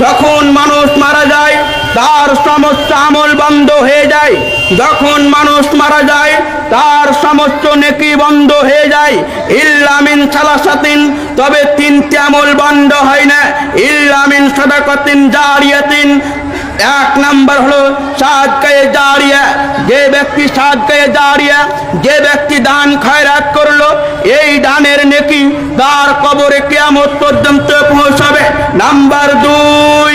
যখন মানুষ মারা যায়, তার সমস্ত আমল বন্ধ হয়ে যায়। যখন মানুষ মারা যায়, তার সমস্ত নেকি বন্ধ হয়ে যায়। ইল্লামিন সালাসাতিন, তবে তিনটি আমল বন্ধ হয় না। ইল্লামিন সদাকতিন জারিয়াতিন। এক নাম্বার হলো সাদকায়ে জারিয়া। যে ব্যক্তি সাদকায়ে জারিয়া, যে ব্যক্তি দান খয়রাত করল, এই দানের নেকি তার কবরে কিয়ামত পর্যন্ত পৌঁছাবে। নাম্বার দুই,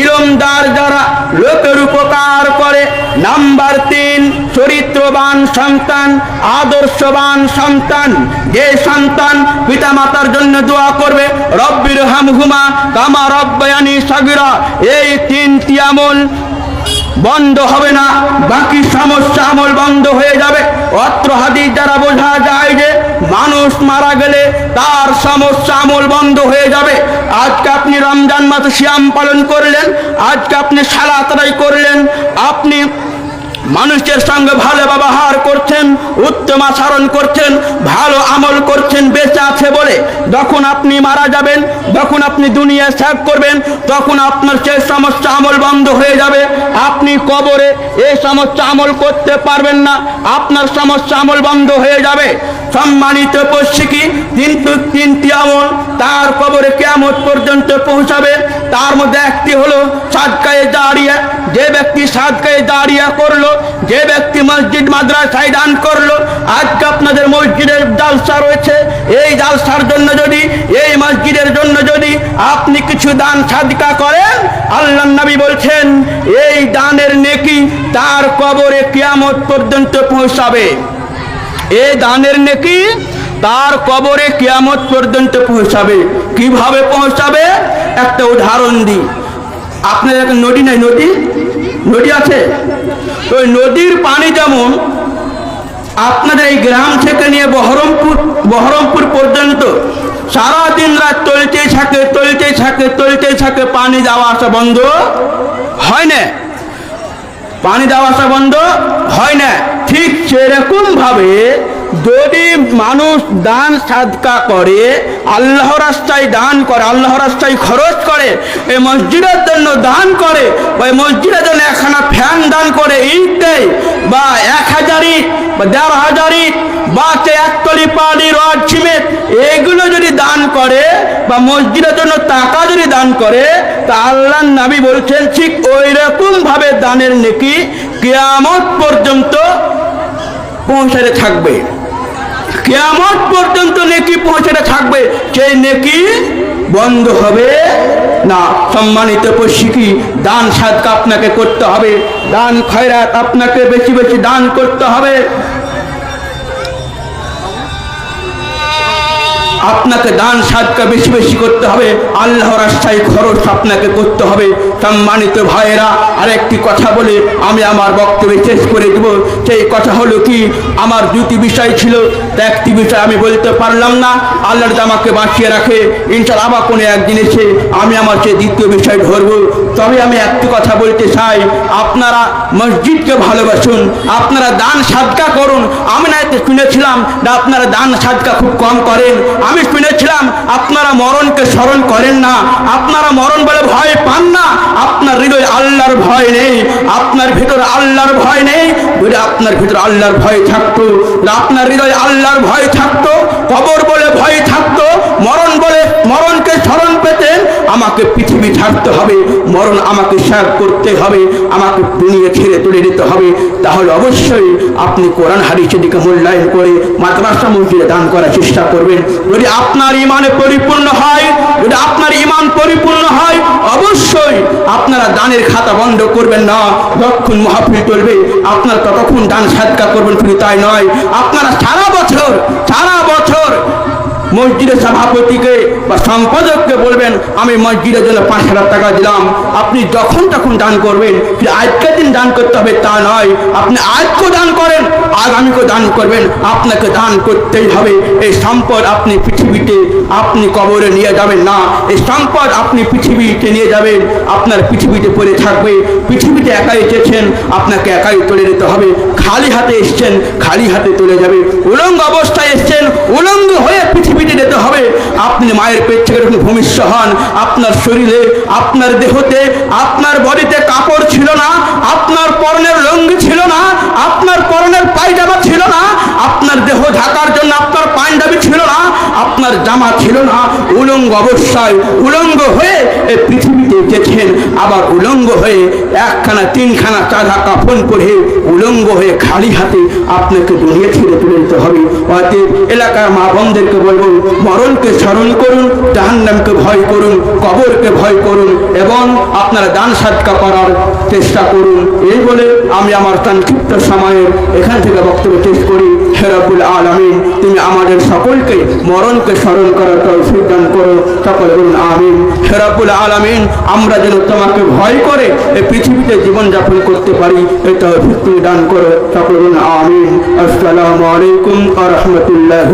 ইলমদার যারা লোকের উপকার করে। নাম্বার তিন, চরিত্রবান সন্তান, আদর্শবান সন্তান। যে সন্তান পিতা মাতার জন্য দোয়া করবে, রব্বির হামহুমা কামা রব্বায়ানি সাগিরা। এই তিনটি আমল বন্ধ হবে না, বাকি সমস্যা আমল বন্ধ হয়ে যাবে। অত্র হাদিস দ্বারা বোঝা যায় যে, মানুষ মারা গেলে তার সমস্যা আমল বন্ধ হয়ে যাবে। আজকে আপনি রমজান মাসে শ্যাম পালন করলেন, আজকে আপনি সালাতরাই করলেন, আপনি মানুষের সঙ্গে ভালো ব্যবহার করছেন, উত্তম আচরণ করছেন, ভালো আমল করছেন, বেঁচে আছে বলে। যখন আপনি মারা যাবেন, যখন আপনি দুনিয়া ত্যাগ করবেন, তখন আপনার সেই সমস্ত আমল বন্ধ হয়ে যাবে। আপনি কবরে এই সমস্ত আমল করতে পারবেন না, আপনার সমস্ত আমল বন্ধ হয়ে যাবে। সম্মানিত পশ্চিকি কিন্তু তিনটি আমল তার কবরে কেমন পর্যন্ত পৌঁছাবে। তার মধ্যে একটি হলো সাদকায়ে দাঁড়িয়ে, যে ব্যক্তি সাদকায়ে দাঁড়িয়ে করল, যে ব্যক্তি মসজিদ মাদ্রাসায় দান করল, আজকে আপনাদের মসজিদের জালসা রয়েছে। এই জালসার জন্য যদি, এই মসজিদের জন্য যদি আপনি কিছু দান সাদকা করেন আল্লাহ নবী বলছেন, এই দানের নেকি তার কবরে কিয়ামত পর্যন্ত পৌঁছাবে। এই দানের নেকি তার কবরে কিয়ামত পর্যন্ত পৌঁছাবে। কীভাবে পৌঁছাবে? একটা উদাহরণ দিই। আপনার একটা নদী নাই, নদী? নদী আছে? ওই নদীর পানি যেমন আপনাদের এই গ্রাম থেকে নিয়ে বহরমপুর বহরমপুর পর্যন্ত সারা দিন রাত চলতেই থাকে চলতেই থাকে চলতেই থাকে, পানি যাওয়া আসা বন্ধ হয় না। পানি দেওয়া আসা বন্ধ হয় না। ঠিক সেরকম ভাবে যদি মানুষ দান সাদকা করে আল্লাহ রাস্তায় দান করে আল্লাহ রাস্তায় খরচ করে এই মসজিদের জন্য দান করে বা এই মসজিদের জন্য একখানা ফ্যান দান করে ইট দেয়, বা এক হাজার বা দেড় হাজার বা একতলি পানি রড, সিমেন্ট, এগুলো যদি দান করে, বা মসজিদের জন্য টাকা যদি দান করে, তা আল্লাহ নবী বলছেন, ঠিক ওই রকমভাবে দানের নেকি কেয়ামত পর্যন্ত পৌঁছাতে থাকবে। কেয়ামত পর্যন্ত নেকি পৌঁছাতে থাকবে সেই নেকি বন্ধ হবে না। সম্মানিত পশিকি দান সাদকা আপনাকে করতে হবে, দান খয়রাত আপনাকে বেশি বেশি দান করতে হবে। আপনাকে দান সাদকা বেশি বেশি করতে হবে। আল্লাহ রাস্তায় খরচ আপনাকে করতে হবে। সম্মানিত ভাইয়েরা, আরেকটি কথা বলে, আমি আমার বক্তব্য শেষ করে দেব। সেই কথা হলো কি, আমার দুটি বিষয় ছিল একটি বিষয় আমি বলতে পারলাম না। আল্লাহ যদি আমাকে বাঁচিয়ে রাখে। ইনশাল আবার কোনো একদিন এসে আমি আমার সেই দ্বিতীয় বিষয় ধরব। তবে আমি একটি কথা বলতে চাই, আপনারা মসজিদকে ভালোবাসুন, আপনারা দান সাদকা করুন। আমি না এতে শুনেছিলাম আপনারা দান সাদকা খুব কম করেন। আমি শুনেছিলাম, আপনারা মরণকে স্মরণ করেন না। আপনারা মরণ বলে ভয় পান না। আপনার হৃদয় আল্লাহর ভয় নেই। আপনার ভিতর আল্লাহর ভয় নেই। আপনার ভিতর আল্লাহর ভয় থাকতো। আপনার হৃদয় আল্লাহর ভয় থাকতো। কবর বলে ভয় থাকতো মরণ বলে মরণকে স্মরণ পেতেন আমাকে পৃথিবী ছাড়তে হবে, মরণ আমাকে ত্যাগ করতে হবে, আমাকে দুনিয়া ছেড়ে তুলে দিতে হবে। তাহলে অবশ্যই আপনি কোরআন হাদিসের দিকে মূল্যায়ন করে মাদ্রাসা মসজিদে দান করার চেষ্টা করবেন। যদি আপনার ইমানে পরিপূর্ণ হয়, যদি আপনার ইমান পরিপূর্ণ হয়, অবশ্যই আপনারা দানের খাতা বন্ধ করবেন না যখন মাহফিল চলবে, আপনারা ততক্ষণ দান সাদকা করবেন, শুধু তাই নয়, আপনারা সারা বছর সারা বছর মসজিদের সভাপতিকে বা সম্পাদককে বলবেন, আমি মসজিদের জন্য পাঁচ হাজার টাকা দিলাম। আপনি যখন তখন দান করবেন। আজকের দিন দান করতে হবে তা নয়। আপনি আজকেও দান করেন, আগামীকেও দান করবেন। আপনাকে দান করতেই হবে। এই সম্পদ আপনি পৃথিবীতে আপনি কবরে নিয়ে যাবেন না। এই সম্পদ আপনি পৃথিবীতে নিয়ে যাবেন। আপনার পৃথিবীতে পড়ে থাকবে। পৃথিবীতে একাই এসেছেন। আপনাকে একাই তুলে নিতে হবে। খালি হাতে এসছেন, খালি হাতে তুলে যাবে। উলঙ্গ অবস্থায় এসছেন, উলঙ্গ হয়ে আপনি মায়ের পেট থেকে যখন ভূমিষ্ঠ হন আপনার শরীরে, আপনার দেহতে, আপনার বডিতে কাপড় ছিল না, আপনার পরনের লঙ্গি ছিল না, আপনার পরনের পায়জামা ছিল না, আপনার দেহ ঢাকার জন্য আপনার পাঞ্জাবি ছিল না, আপনার জামা ছিল না, উলঙ্গ অবস্থায় উলঙ্গ হয়ে এই পৃথিবীতে এসেছেন আবার উলঙ্গ হয়ে একখানা, তিনখানা চাঁদা কাফন পরে উলঙ্গ হয়ে খালি হাতে আপনাকে দুনিয়া ছেড়ে তুলে দিতে হবে। অতএব এলাকার মা বোনদেরকে বলব, মরণকে স্মরণ করুন, জাহান্নামকে ভয় করুন, কবরকে ভয় করুন এবং আপনারা দান সাদকা করার চেষ্টা করুন। এই বলে আমি আমার সংক্ষিপ্ত সময়ের এখান থেকে বক্তব্য শেষ করি। হেরাবুল আলমিন, তুমি আমাদের সকলকে মরণকে স্মরণ করার তৌফিক দান করো। সকল বলুন, আমিন। হেরাবুল আলমিন, আমরা যেন তোমাকে ভয় করে এই পৃথিবীতে জীবনযাপন করতে পারি এই তৌফিক তুমি দান করো। সকল বলুন, আমিন। আসসালামু আলাইকুম আ রহমতুল্লাহ